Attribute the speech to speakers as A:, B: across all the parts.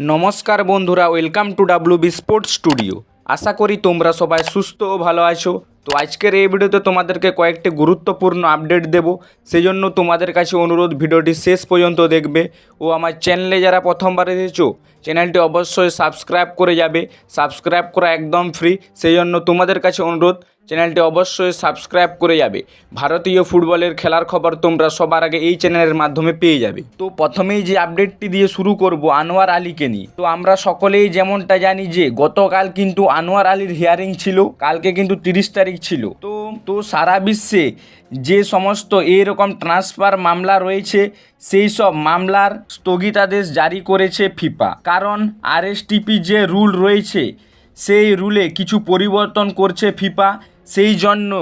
A: নমস্কার বন্ধুরা welcome to W B sports studio আশা করি তোমরা সবাই সুস্থ ও ভালো আছো। তো আজকের এই ভিডিওতে তোমাদেরকে কয়েকটি গুরুত্বপূর্ণ আপডেট দেব। সেজন্য তোমাদের কাছে অনুরোধ, ভিডিওটি শেষ পর্যন্ত দেখবে। ও আমার চ্যানেলে যারা প্রথমবার এসেছ চ্যানেলটি অবশ্যই সাবস্ক্রাইব করে যাবে। সাবস্ক্রাইব করা একদম ফ্রি সেই জন্য তোমাদের কাছে অনুরোধ চ্যানেলটি অবশ্যই সাবস্ক্রাইব করে যাবে। ভারতীয় ফুটবলের খেলার খবর তোমরা সবার আগে এই চ্যানেলের মাধ্যমে পেয়ে যাবে। তো প্রথমেই যে আপডেটটি দিয়ে শুরু করব আনোয়ার আলীকে নিয়ে। তো আমরা সকলেই যেমনটা জানি যে, গতকাল কিন্তু আনোয়ার আলীর হিয়ারিং ছিল, কালকে কিন্তু তিরিশ তারিখ ছিল। তো তো সারা বিশ্বে যে সমস্ত এইরকম ট্রান্সফার মামলা রয়েছে, সেই সব মামলার স্থগিতাদেশ জারি করেছে ফিফা। কারণ আরএসটিপি যে রুল রয়েছে, সেই রুলে কিছু পরিবর্তন করছে ফিফা। সেই জন্য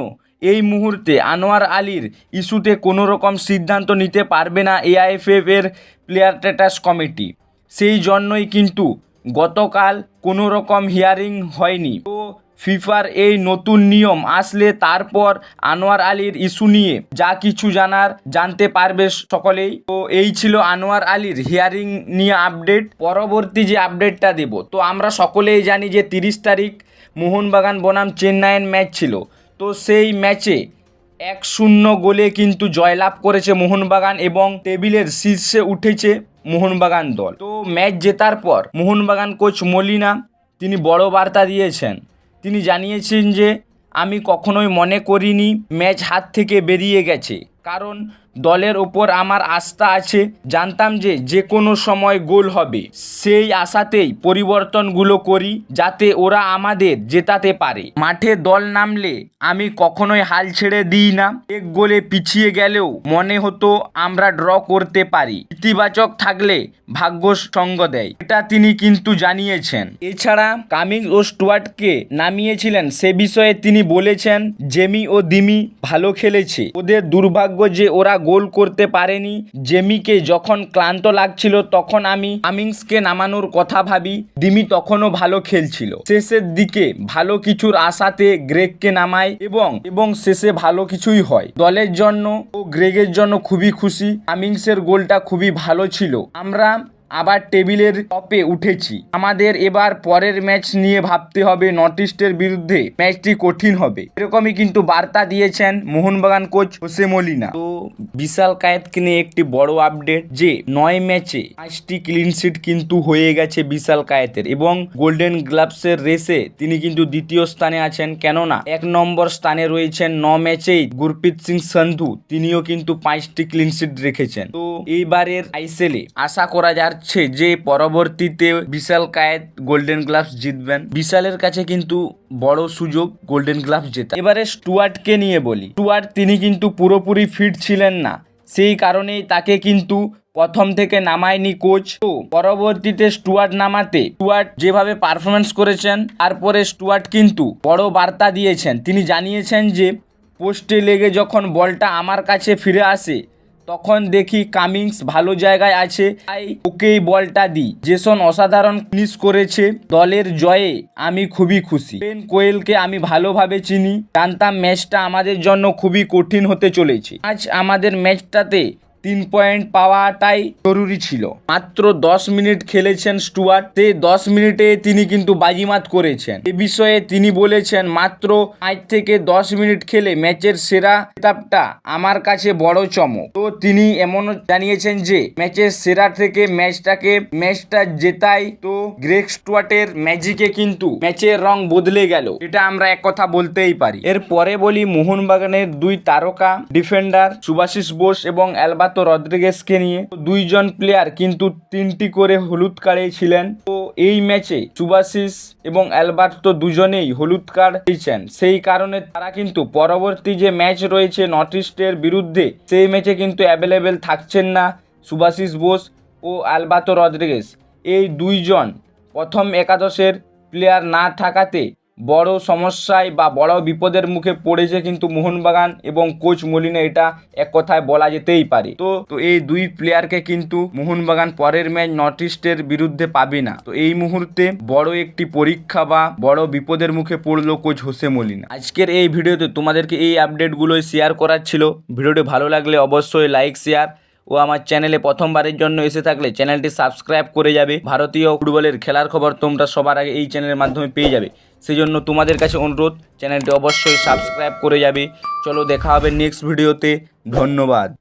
A: এই মুহূর্তে আনোয়ার আলীর ইস্যুতে কোনো রকম সিদ্ধান্ত নিতে পারবে না এআইএফএফ এর প্লেয়ার স্ট্যাটাস কমিটি সেই জন্যই কিন্তু গতকাল কোনো রকম হিয়ারিং হয়নি। তো ফিফার এই নতুন নিয়ম আসলে তারপর আনোয়ার আলীর ইস্যু নিয়ে যা কিছু জানার, জানতে পারবে সকলেই। তো এই ছিল আনোয়ার আলীর হিয়ারিং নিয়ে আপডেট পরবর্তী যে আপডেটটা দেব, তো আমরা সকলেই জানি যে তিরিশ তারিখ মোহনবাগান বনাম চেন্নাইয়ের ম্যাচ ছিল। তো সেই ম্যাচে এক শূন্য গোলে কিন্তু জয়লাভ করেছে মোহনবাগান এবং টেবিলের শীর্ষে উঠেছে মোহনবাগান দল। তো ম্যাচ জেতার পর মোহনবাগান কোচ মলিনা, তিনি বড় বার্তা দিয়েছেন। তিনি জানিয়েছেন যে আমি কখনোই মনে করিনি ম্যাচ হাত থেকে বেরিয়ে গেছে। কারণ দলের ওপর আমার আস্থা আছে, জানতাম যে যে কোনো সময় গোল হবে। সেই আশাতেই পরিবর্তনগুলো করি, যাতে ওরা আমাদের জেতাতে পারে। মাঠে দল নামলে আমি কখনোই হাল ছেড়ে দিই না। এক গোলে পিছিয়ে গেলেও মনে হতো আমরা ড্র করতে পারি। ইতিবাচক থাকলে ভাগ্য সঙ্গ দেয়। এটা তিনি কিন্তু জানিয়েছেন। এছাড়া কামিংস ও স্টুয়ার্টকে নামিয়েছিলেন, সে বিষয়ে তিনি বলেছেন, জেমি ও দিমি ভালো খেলেছে। ওদের দুর্ভাগ্য যে ওরা গোল করতে পারেনি। জেমিকে যখন ক্লান্ত লাগছিল, তখন আমি আমিংসকে নামানোর কথা ভাবি। দিমি তখনও ভালো খেলছিল। শেষের দিকে ভালো কিছুর আশাতে গ্রেগকে নামায় এবং এবং শেষে ভালো কিছুই হয়। দলের জন্য ও গ্রেগের জন্য খুবই খুশি। আমিংসের গোলটা খুবই ভালো ছিল। আমরা আবার টেবিলের টপে উঠেছি। আমাদের এবার পরের ম্যাচ নিয়ে ভাবতে হবে নর্থ ইস্টের বিরুদ্ধে। ম্যাচটি কঠিন হবে। এরকমই কিন্তু বার্তা দিয়েছেন মোহনবাগান কোচ হোসে মলিনা। তো বিশাল কায়েতকে নিয়ে একটি বড় আপডেট যে, নয় ম্যাচে পাঁচটি ক্লিন শিট কিন্তু হয়ে গেছে বিশাল কায়েতের এবং গোল্ডেন গ্লাভসের রেসে তিনি কিন্তু দ্বিতীয় স্থানে আছেন। কেননা, এক নম্বর স্থানে রয়েছেন ন ম্যাচেই গুরপ্রীত সিং সন্ধু। তিনিও কিন্তু পাঁচটি ক্লিন শিট রেখেছেন। তো এইবারের আইসেলে আশা করা যাচ্ছে যে পরবর্তীতে বিশাল কায়েত গোল্ডেন গ্লাভস জিতবেন। বিশালের কাছে কিন্তু বড় সুযোগ গোল্ডেন গ্লাভস জেতা। এবারে স্টুয়ার্টকে নিয়ে বলি। স্টুয়ার্ট তিনি কিন্তু পুরোপুরি ফিট ছিলেন না। সেই কারণেই তাকে কিন্তু প্রথম থেকে নামায়নি কোচ তো পরবর্তীতে স্টুয়ার্ট নামাতে, স্টুয়ার্ট যেভাবে পারফরমেন্স করেছেন, তারপরে স্টুয়ার্ট কিন্তু বড় বার্তা দিয়েছেন। তিনি জানিয়েছেন যে পোস্টে লেগে যখন বলটা আমার কাছে ফিরে আসে তখন দেখি কামিংস ভালো জায়গায় আছে। তাই ওকেই বলটা দিই। জেসন অসাধারণ ফিনিশ করেছে। দলের জয়ে আমি খুবই খুশি। পেন কোয়েলকে আমি ভালোভাবে চিনি। জানতাম ম্যাচটা আমাদের জন্য খুবই কঠিন হতে চলেছে। আজ আমাদের ম্যাচটাতে তিন পয়েন্ট পাওয়াটাই জরুরি ছিল। মাত্র দশ মিনিট খেলেছেন স্টুয়ার্ট। সেই দশ মিনিটে তিনি কিন্তু বাজিমাত করেছেন। এ বিষয়ে তিনি বলেছেন, মাত্র পাঁচ থেকে দশ মিনিট খেলে ম্যাচের সেরা খেতাবটা আমার কাছে বড় চমক। তো তিনি এমনও জানিয়েছেন যে, ম্যাচের সেরা থেকে ম্যাচটাকে, ম্যাচটা জেতাই। তো গ্রেক স্টুয়ার্টের ম্যাজিকে কিন্তু ম্যাচের রং বদলে গেল। এটা আমরা এক কথা বলতেই পারি। এর পরে বলি, মোহনবাগানের দুই তারকা ডিফেন্ডার সুভাশিস বোস এবং অ্যালবাতো রদ্রিগেসকে নিয়ে। দুইজন প্লেয়ার কিন্তু তিনটি করে হলুদ কার্ডে ছিলেন। তো এই ম্যাচে সুভাশিস এবং অ্যালবার্তো দুজনেই হলুদ কার্ড পেয়েছেন। সেই কারণে তারা কিন্তু পরবর্তী যে ম্যাচ রয়েছে নর্থ ইস্টের বিরুদ্ধে, সেই ম্যাচে কিন্তু অ্যাভেলেবেল থাকছেন না সুভাশিস বোস ও অ্যালবাতো রদ্রিগেস এই দুইজন প্রথম একাদশের প্লেয়ার না থাকাতে বড় সমস্যায় বা বড় বিপদের মুখে পড়েছে কিন্তু মোহনবাগান এবং কোচ মলিনা এটা এক কথায় বলা যেতেই পারে। তো তো এই দুই প্লেয়ারকে কিন্তু মোহনবাগান পরের ম্যাচ নর্থ ইস্টের বিরুদ্ধে পাবে না। তো এই মুহূর্তে বড় একটি পরীক্ষা বা বড় বিপদের মুখে পড়ল কোচ হোসে মলিনা। আজকের এই ভিডিওতে তোমাদেরকে এই আপডেটগুলোই শেয়ার করার ছিল। ভিডিওটি ভালো লাগলে অবশ্যই লাইক শেয়ার ও আমার চ্যানেলে প্রথমবারের জন্য এসে থাকলে চ্যানেলটি সাবস্ক্রাইব করে যাবে। ভারতীয় ফুটবলের খেলার খবর তোমরা সবার আগে এই চ্যানেলের মাধ্যমে পেয়ে যাবে। সেই জন্য তোমাদের কাছে অনুরোধ, চ্যানেলটি অবশ্যই সাবস্ক্রাইব করে যাবে। চলো দেখা হবে নেক্সট ভিডিওতে ধন্যবাদ।